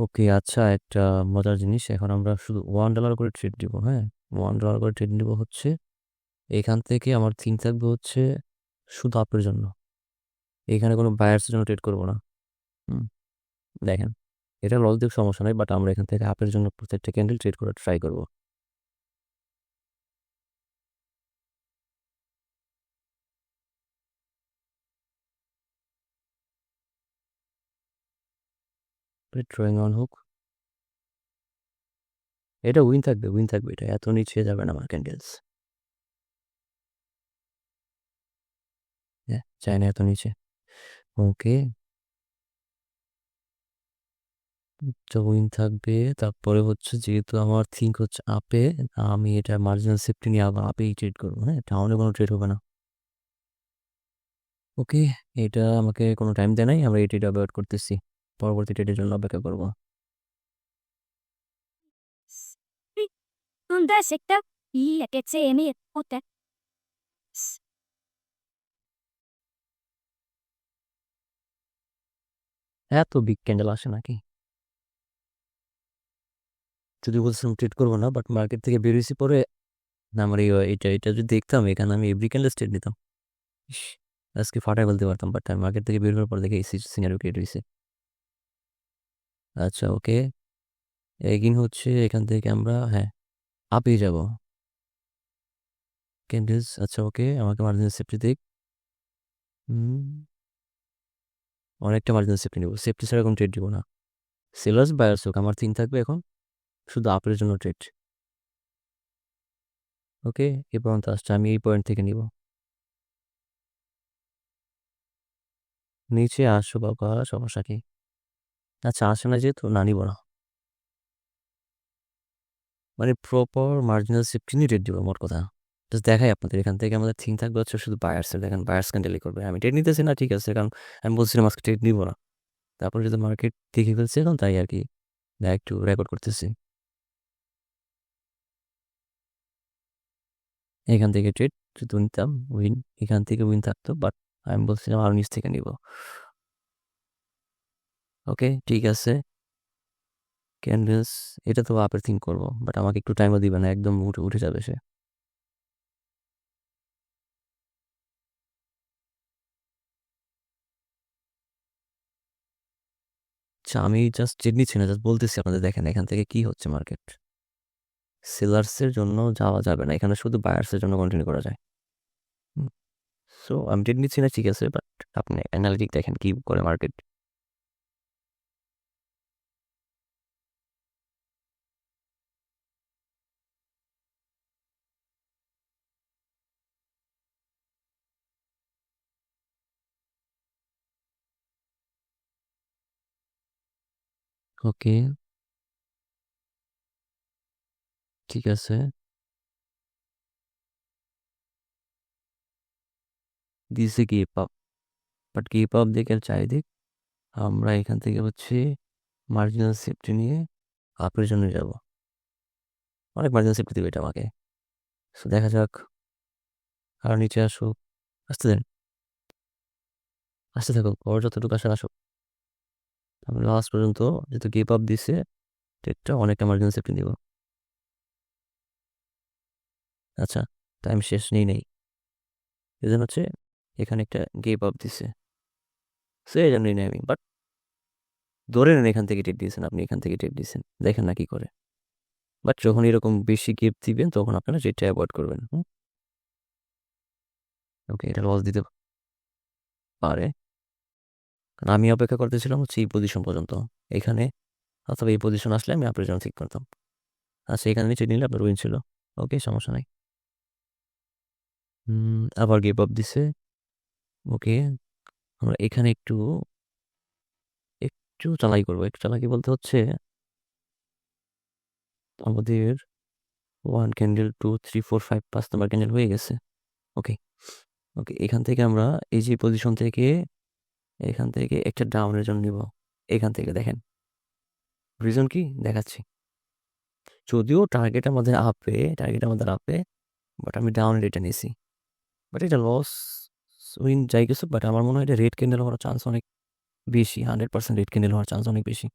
ওকে আচ্ছা একটা মজার জিনিস। এখন আমরা শুধু ওয়ান ডলার করে ট্রিট দিব হ্যাঁ? ওয়ান ডলার করে ট্রেড নিব হচ্ছে, এখান থেকে আমার থিম থাকবে হচ্ছে শুধু আপের জন্য। এখানে কোনো বায়ার্সের জন্য ট্রেড করব না। হুম, দেখেন, এটা লজিক সমস্যা নয় বাট আমরা এখান থেকে আপের জন্য প্রত্যেকটা ক্যান্ডেল ট্রেড করার ট্রাই করব। ড্রয়িং অন হোক এটা উইন থাকবে উইন থাকবে এটা। এত নিচে যাবে না আমার ক্যান্ডেলস হ্যাঁ চাই না এত নিচে। ওকে তো উইন থাকবে, তারপরে হচ্ছে যেহেতু আমার থিঙ্ক হচ্ছে আপে আমি এটা মার্জিনাল সেফটি নিয়ে আবার আপেই ট্রেড করব। হ্যাঁ টাউনে কোনো ট্রেড হবে না। ওকে এটা আমাকে কোনো টাইম দেয় নাই, আমরা ট্রেড অ্যাভয়েড করতেছি। পরবর্তী ডেটের জন্য অপেক্ষা করব। এত বিগ ক্যান্ডেল আসে নাকি? যদি বলছিলাম ট্রেড করব না বাট মার্কেট থেকে বেরিয়েছি পরে আমার মানে এটা এটা যদি দেখতাম এখানে আমি এভরি ক্যান্ডেল স্টেট নিতাম। আজকে ফাটায় বলতে পারতাম বাট মার্কেট থেকে বের হওয়ার পর দেখে এসি সিনারিও ক্রিয়েট হয়েছে। আচ্ছা ওকে। এগিন হচ্ছে এখান থেকে আমরা হ্যাঁ আপেই যাব। ক্যান্ডেলস আচ্ছা ওকে, আমাকে মার্জিনাল সেফটি দিক। অনেকটা মার্জিনাল সেফটি নেব। সেফটি ছাড়া কোনো ট্রেড দিব না। সেলার্স বায়ার্স হোক, আমার থিং থাকবে এখন। শুধু আপের জন্য ট্রেড ওকে, এ পর্যন্ত আসছে, আমি এই পয়েন্ট থেকে নিব। নিচে আসো বাবা, সমস্যা কি? আচ্ছা আসে না যেহেতু, না নিব না। মানে প্রপার মার্জিনাল সেফটি ট্রেড দিব মোট কথা। জাস্ট দেখাই আপনাদের, এখান থেকে আমাদের থিং থাকবে হচ্ছে শুধু বায়ার্সের দেখেন বায়ার্স ক্যান্ডেলি করবে। আমি ট্রেড নিতেছি না, ঠিক আছে, কারণ আমি বলছিলাম আজকে ট্রেড নিব না। তারপরে যদি মার্কেট দেখে ফেলছে এখন তাই আর কি একটু রেকর্ড করতেছি। এখান থেকে ট্রেড যদি নিতাম উইন এখান থেকে উইন থাকতো বাট আমি বলছিলাম আরও নিচ থেকে নিব। ওকে, ঠিক আছে। ক্যান্ডেলস এটা তো আপের থিঙ্ক করব বাট আমাকে একটু টাইমও দিবে না, একদম উঠে উঠে যাবে সে। আচ্ছা আমি জাস্ট ট্রেড নিচ্ছি না জাস্ট বলতেছি আপনাদের, দেখেন এখান থেকে কি হচ্ছে মার্কেট সেলার্সের জন্য যাওয়া যাবে না, এখানে শুধু বায়ার্সের জন্য কন্টিনিউ করা যায়। সো আমি ট্রেড নিচ্ছি না ঠিক আছে বাট আপনি অ্যানালিটিক দেখেন কি করে মার্কেট ওকে। ঠিক আছে। দিছে give up but give up দেখে চারিদিক আমরা এখান থেকে হচ্ছে মার্জিনাল সেফটি নিয়ে আপের জন্য যাব। অনেক মার্জিনাল সেফটি দেবে এটা আমাকে। সো দেখা যাক। আর নিচে আসুক আসতে দেন। আসতে থাকুক ওর যতটুকু আসে আসুক। আমি লাস্ট পর্যন্ত যেহেতু গিপ আপ দিছে ট্রেডটা অনেকটা মার্জিনাল সেফটি দিব। আচ্ছা টাইম শেষ নেই নেই। এজন্য হচ্ছে এখানে একটা গেপ আপ দিছে। সো এই জন্যই নেই আমি বাট ধরে নেন এখান থেকে টেপ দিয়েছেন, আপনি এখান থেকে টেপ দিয়েছেন, দেখেন না কি করে। বাট যখন এরকম বেশি গেপ দিবেন, তখন আপনারা যেটা অ্যাভয়েড করবেন ওকে এটা লস দিতে পারে। কারণ আমি অপেক্ষা করতেছিলাম হচ্ছে এই পজিশন পর্যন্ত। এখানে অথবা এই পজিশন আসলে আমি আপনার জন্য ঠিক করতাম। আচ্ছা এখানে নিচে নিলে আপনার উইন ছিল। ওকে, সমস্যা নাই। আবার গেপ আপ দিছে। ওকে, আমরা এখানে একটু একটু চালাই করব। একটু চালাকি বলতে হচ্ছে আমাদের one candle two three four five পাঁচ নাম্বার ক্যান্ডেল হয়ে গেছে। ওকে ওকে, এখান থেকে আমরা এই যে পজিশন থেকে এখান থেকে একটা ডাউনের জন্য নিব। এখান থেকে দেখেন। রিজন কি? দেখাচ্ছি। যদিও টার্গেট আমাদের আপে টার্গেট আমাদের আপে বাট আমি ডাউনের এটা নিয়েছি। বাট এটা লস উইন যাই কিছু বাট আমার মনে হয় এটা রেড ক্যান্ডেল হওয়ার চান্স অনেক বেশি। হান্ড্রেড পার্সেন্ট রেড ক্যান্ডেল হওয়ার চান্স অনেক বেশি।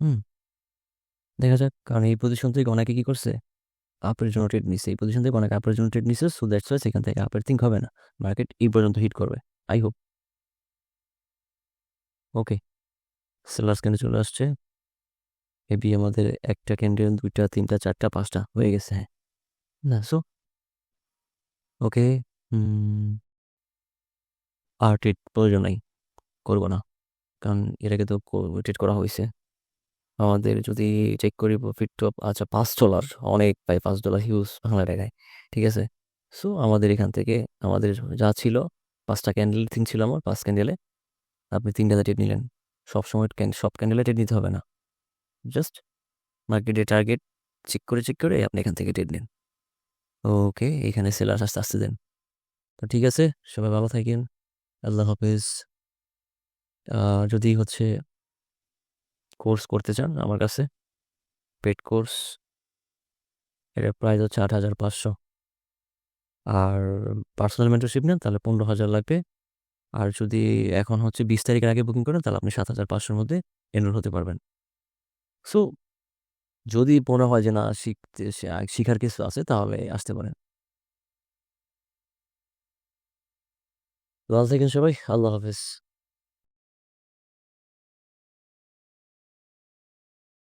হুম। দেখা যাক, কারণ এই পজিশন থেকে অনেকে কী করছে? আপের জন্য ট্রেড নিচ্ছে এই পজিশন থেকে অনেকে আপের জন্য ট্রেড নিচ্ছে সো দ্যাটস ওয়াই সেখান থেকে আপের থিঙ্ক হবে না। মার্কেট এই পর্যন্ত হিট করবে। I hope okay sellers candle চলে আসছে? এবি আমাদের একটা ক্যান্ডেল দুইটা, তিনটা, চারটা, পাঁচটা হয়ে গেছে হ্যাঁ। না সো ওকে আর ট্রেড প্রয়োজন নাই, করব না। কারণ আগে তো ট্রেড করা হয়েছে। আমাদের যদি চেক করি প্রফিট টপ আচ্ছা পাঁচ ডলার অনেক পাই, পাঁচ ডলার হিউজ বাংলা টাকায়, ঠিক আছে? সো আমাদের এখান থেকে, আমাদের যা ছিল, পাঁচটা ক্যান্ডেল থিং ছিল আমার, পাঁচ ক্যান্ডেলে আপনি তিনটাতে ট্রেড নিলেন। সব সময় সব ক্যান্ডেলে ট্রেড নিতে হবে না। জাস্ট মার্কেটে টার্গেট চেক করে চেক করে আপনি এখান থেকে ট্রেড নেন। ওকে এখানে সেলার আস্তে আস্তে দেন। তো ঠিক আছে, সবাই ভালো থাকেন। আল্লাহ হাফেজ। যদি হচ্ছে কোর্স করতে চান আমার কাছে পেড কোর্স এটার প্রাইস হচ্ছে আট হাজার পাঁচশো। আর পার্সোনাল মেন্টরশিপ নেন, তাহলে পনেরো হাজার লাগবে। আর যদি এখন হচ্ছে বিশ তারিখের আগে বুকিং করেন, তাহলে আপনি সাত হাজার পাঁচশোর মধ্যে এনরোল হতে পারবেন। সো যদি মনে হয় যে না, শিখতে শিখার কিছু আছে, তাহলে আসতে পারেন। ভালো থাকেন সবাই, আল্লাহ হাফেজ।